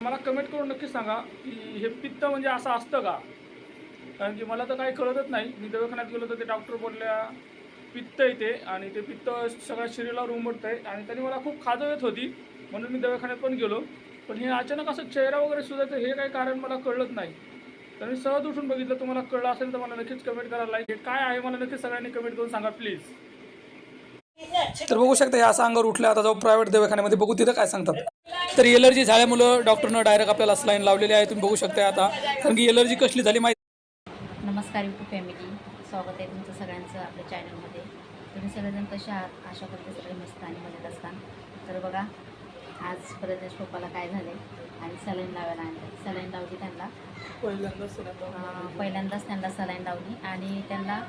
मला कमेंट करून नक्की सांगा की हे पित्त म्हणजे असं असतं का? कारण की मला तर काही कळतच नाही. मी दवाखान्यात गेलो तर ते डॉक्टर बोलल्या पित्त येते आणि ते पित्त सगळ्या शरीरावर उमटत आहे आणि त्यांनी मला खूप खाजं येत होती. म्हणून मी दवाखान्यात पण गेलो. पण हे अचानक असं चेहरा वगैरे सुद्धा हे काही कारण मला कळलंच नाही. तर मी सहज उठून बघितलं तुम्हाला कळलं असेल तर मला नक्कीच कमेंट करायला लाईक हे काय आहे? मला नक्कीच सगळ्यांनी कमेंट करून सांगा प्लीज तर बघू शकता हे असं अंगावर उठलं आता जाऊ प्रायव्हेट दवाखान्यामध्ये बघू तिथं काय सांगतात. तर एलर्जी झाल्यामुळं डॉक्टरनं डायरेक्ट आपल्याला स्लाईन लावलेली आहे तुम्ही बघू शकता आता. कारण की एलर्जी कसली झाली माहिती? नमस्कार यूट्यूब फॅमिली स्वागत आहे तुमचं सगळ्यांचं आपल्या चॅनलमध्ये तुम्ही सगळेजण कसे आहात? आशा करते सगळे मस्त आणि मजेत असतात तर बघा आज प्रदेश पप्पाला काय झाले आणि सलाईन लावायला आणलं सलाईन लावली त्यांना. पहिल्यांदाच त्यांना सलाईन लावली आणि त्यांना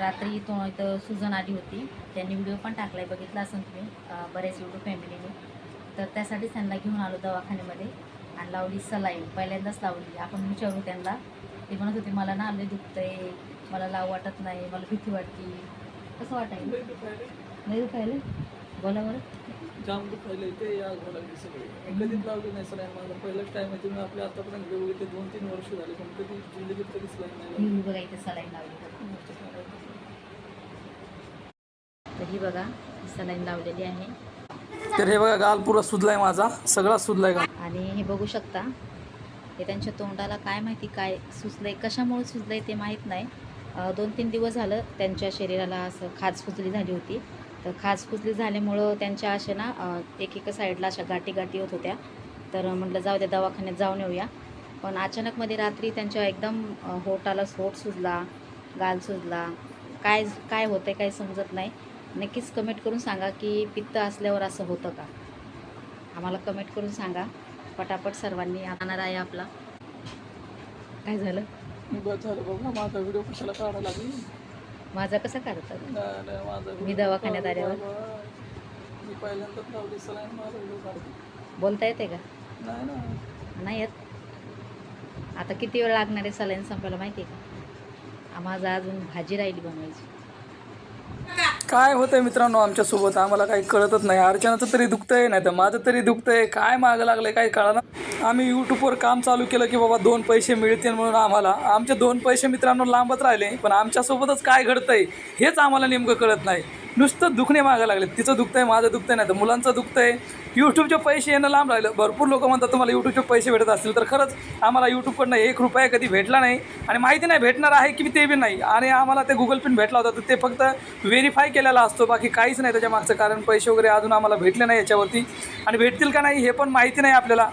रात्री तो इथं सुजन आली होती. त्यांनी व्हिडिओ पण टाकला आहे बघितला असेल तुम्ही बरेच यूट्यूब फॅमिलीने तर त्यासाठीच त्यांना घेऊन आलो दवाखान्यामध्ये आणि लावली सलाईन. पहिल्यांदाच लावली. आपण विचारू त्यांना. ते म्हणत होते मला ना लय दुखतंय. मला लाव वाटत नाही. मला भीती वाटते. कसं वाटायला? नाही दुखायला. बोला बरं. जाम दुखायला ते या लागली सगळे. कधीच लावली नाही सलाईन माझा पहिलाच टाइम आहे. तुम्ही आपल्या आतापर्यंत व्हिडिओ दोन तीन वर्ष झाले. पण कधी जिंदगीत कधी सलाईन नाही. बघा इथे सलाईन लावली तर ही बघा सलाईन लावलेली आहे. तर हे बघा गाल पुरा सुजलाय माझा सगळा सुजलाय गाल. आणि हे बघू शकता हे त्यांच्या तोंडाला काय माहिती काय सुचलंय कशामुळे सुचलंय ते माहीत नाही. दोन तीन दिवस झालं त्यांच्या शरीराला असं खाज फुजली झाली होती. तर खाज फुजली झाल्यामुळं त्यांच्या अशा ना एक एका साईडला अशा गाठी गाठी होत होत्या. तर म्हटलं जाऊ द्या दवाखान्यात जाऊन येऊया. पण अचानकमध्ये रात्री त्यांच्या एकदम होटाला होट सुजला गाल सुजला. काय काय होतं काही समजत नाही. नक्कीच कमेंट करून सांगा की पित्त असल्यावर असं होतं का? आम्हाला कमेंट करून सांगा. पटापट सर्वांनी आणणार आहे आपला. काय झालं? बस झालं बघा माझा व्हिडिओ कशाला काढायला लागली? माझा कसा काढतात मी दवाखान्यात आल्यावर? बाबा. मी पहिल्यांदाच लावली सलाईन माझा व्हिडिओ काढते बोलता येते का? नाही येत. आता किती वेळ लागणार आहे सलाईन संपायला माहिती आहे का माझं अजून भाजी राहिली बनवायची. काय होतंय मित्रांनो आमच्यासोबत? आम्हाला काही कळतच नाही. अर्चनाचं तरी दुखतंय नाही तर माझं तरी दुखतंय. काय मागं लागलंय काही कळालं आम्ही यूट्यूबवर काम चालू केलं की बाबा दोन पैसे मिळतील म्हणून आम्हाला. आमचे दोन पैसे मित्रांनो लांबत राहिले पण आमच्यासोबतच काय घडतंय हेच आम्हाला नेमकं कळत नाही. नुसतं दुखणे मागं लागले. तिचं दुखतंय माझं दुखतंय नाही तर मुलांचं दुखतंय. यूट्यूबचे पैसे येणं लांब राहिलं. भरपूर लोक म्हणतात तुम्हाला यूट्यूबचे पैसे भेटत असतील तर खरंच आम्हाला यूट्यूबकडनं एक रुपया कधी भेटला नाही आणि माहिती नाही भेटणार आहे की ते बी नाही. आणि आम्हाला ते गुगल पिन भेटला होता तर ते फक्त व्हेरीफाय केलेला असतो. बाकी काहीच नाही त्याच्या मागचं कारण. पैसे वगैरे अजून आम्हाला भेटले नाही याच्यावरती. आणि भेटतील का नाही हे पण माहिती नाही आपल्याला.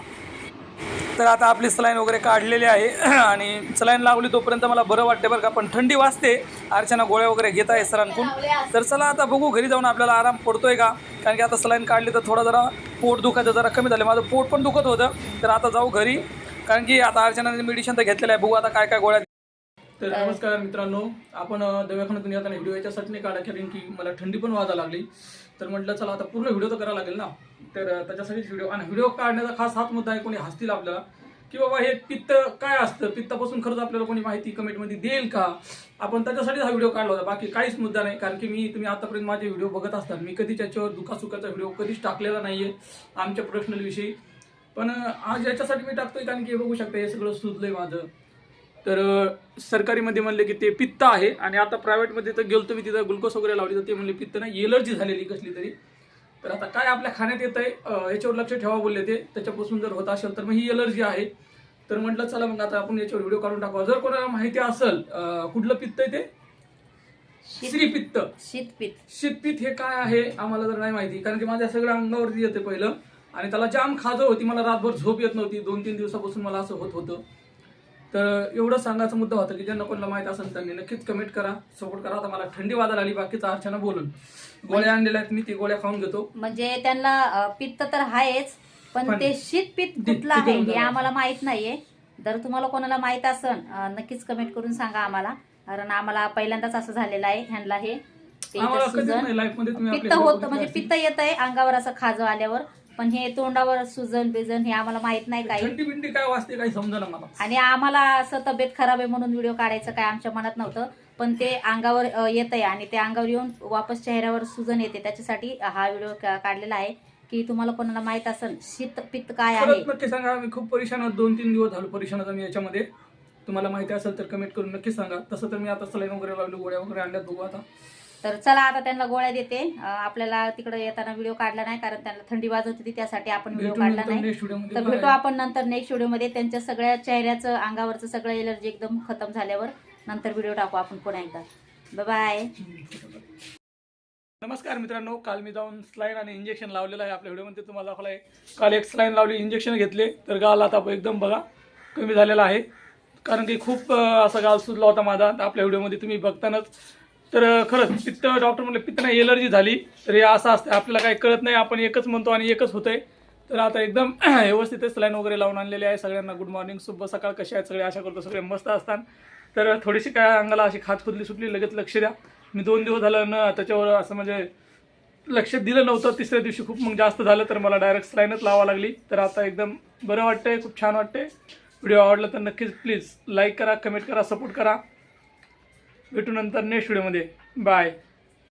तर आता आपली सलाईन वगैरे काढलेली आहे. आणि सलाईन लावली तोपर्यंत मला बरं वाटते बरं का पण थंडी वाजते. अर्चना गोळ्या वगैरे घेत आहे सरांकून तर चला आता बघू घरी जाऊन आपल्याला आराम पडतोय का? कारण की आता सलाईन काढली तर थोडं जरा पोट दुखायचं जरा कमी झालं माझं पोट पण दुखत होतं. तर आता जाऊ घरी. कारण की आता अर्चनाने मेडिसिन तर घेतलेलं आहे. बघू आता काय काय गोळ्या तर नमस्कार मित्रांनो आपण दव्याखान्यातून दवाखान्यातून येताना व्हिडिओ याच्यासाठी नाही काढा कारण की मला थंडी पण वाजा लागली. तर म्हटलं चला आता पूर्ण व्हिडिओ तर करावा लागेल ना? तर त्याच्यासाठीच व्हिडिओ आणि व्हिडिओ काढण्याचा खास हाच मुद्दा आहे कोणी हसतील आपल्याला की बाबा हे पित्त काय असतं? पित्तापासून खरंच आपल्याला कोणी माहिती कमेंटमध्ये देईल का? आपण त्याच्यासाठीच हा व्हिडिओ काढला होता बाकी काहीच मुद्दा नाही कारण की मी तुम्ही आतापर्यंत माझे व्हिडिओ बघत असतात. मी कधी त्याच्यावर दुखासुखाचा व्हिडिओ कधीच टाकलेला नाहीये आमच्या प्रोफेशनलविषयी पण आज याच्यासाठी मी टाकतोय कारण की हे बघू शकता हे सगळं सुचलंय माझं. तर सरकारीमध्ये म्हणले की ते पित्त आहे आणि आता प्रायव्हेटमध्ये तर गेलो मी तिथं ग्लुकोज वगैरे लावली तर ते म्हणले पित्त नाही एलर्जी झालेली कसली तरी. तर आता काय आपल्या खाण्यात येत आहे याच्यावर लक्ष ठेवा बोलले ते. त्याच्यापासून जर होत असेल तर मग ही एलर्जी आहे. तर म्हटलं चला मग आता आपण याच्यावर व्हिडिओ काढून टाकू. जर कोणाला माहिती असेल कुठलं पित्त आहे ते? श्रीपित्त. शीतपित्त शीतपित्त हे काय आहे आम्हाला जर नाही माहिती. कारण की माझ्या सगळ्या अंगावरती येते पहिलं. आणि त्याला जाम खाजं होती. मला रातभर झोप येत नव्हती. दोन तीन दिवसापासून मला असं होत होतं. तर एवढं सांगायचा मुद्दा होता की ज्यांना कोणाला माहीत असेल त्यांनी नक्कीच कमेंट करा. सपोर्ट करा. आता मला थंडी वाजायला आली. बाकीचा अर्चना बोलून. गोळ्या आणलेल्या आहेत. मी ते गोळ्या खाऊन घेतो. म्हणजे त्यांना अं, पित्त तर आहेच पण पण ते शीतपित्त ते- कुठलं ते आहे हे. आम्हाला माहीत नाहीये. जर तुम्हाला कोणाला माहीत असन अं, नक्कीच कमेंट करून सांगा आम्हाला. कारण आम्हाला पहिल्यांदाच असं झालेलं आहे ह्यांना हे. ते आम्हाला इथं कधीच सुजन नाही. लाईफमध्ये तुम्ही पित्त होत म्हणजे पित्त येत आहे अंगावर असं खाजं आल्यावर. पण हे तोंडावर सुजन बिजन हे आम्हाला माहीत नाही. काही. थंडी बिंडी काय वाजते काही समजा मला. आणि आम्हाला असं तब्येत खराब आहे म्हणून व्हिडिओ काढायचं काय आमच्या मनात नव्हतं. पण ते अंगावर येत आहे आणि ते अंगावर येऊन वापस चेहऱ्यावर सुजन येते. त्याच्यासाठी हा व्हिडिओ काढलेला आहे की तुम्हाला कोणाला माहीत असेल शीत पित्त काय आहे? नक्की सांगा. आम्ही खूप परेशान आहोत. दोन तीन दिवस झालो परेशान आहोत आम्ही याच्यामध्ये. तुम्हाला माहिती असेल तर कमेंट करून नक्की सांगा. तसं तर मी आता सलाईन वगैरे लावली गोळ्या वगैरे आणल्यात. बघू आता. तर चला आता त्यांना गोळ्या देते. आपल्याला तिकडे येताना व्हिडिओ काढला नाही कारण त्यांना थंडी वाजत होती त्यासाठी आपण व्हिडिओ काढला नाही. तर भेटू आपण नंतर नेक्स्ट व्हिडिओमध्ये त्यांच्या सगळ्या चेहऱ्याचं अंगावरचं सगळं एलर्जी एकदम खतम झाल्यावर नंतर व्हिडिओ टाकू आपण पुन्हा एकदा. बाय नमस्कार मित्रांनो काल मी जाऊन स्लाईन आणि इंजेक्शन लावलेलं आहे आपल्या व्हिडिओमध्ये तुम्हाला दाखवलं आहे काल एक स्लाईन लावली इंजेक्शन घेतले तर गाल आता एकदम बघा कमी झालेला आहे. कारण की खूप असा गाल सुजला होता माझा. आपल्या व्हिडिओमध्ये तुम्ही बघतानाच तर खरंच पित्त डॉक्टर म्हणले पित्त नाही एलर्जी झाली. तर हे असं असतं आपल्याला काही कळत नाही आपण एकच म्हणतो आणि एकच होतंय. तर आता एकदम व्यवस्थित सलाईन वगैरे लावून आणलेले आहे सगळ्यांना. गुड मॉर्निंग शुभ सकाळ कसे आहेत सगळे? आशा करतो सगळे मस्त असतात. तर थोडीशी काय अंगाला अशी खात खुदली सुटली लगेच लक्ष द्या. मी दोन दिवस झालं न त्याच्यावर असं म्हणजे लक्ष दिलं नव्हतं. तिसऱ्या दिवशी खूप मग जास्त झालं तर मला डायरेक्ट स्लाईनच लावा लागली. तर आता एकदम बरं वाटतंय खूप छान वाटतंय. व्हिडिओ आवडला तर नक्कीच प्लीज लाईक करा कमेंट करा सपोर्ट करा. भेटू नंतर नेक्स्ट व्हिडिओमध्ये बाय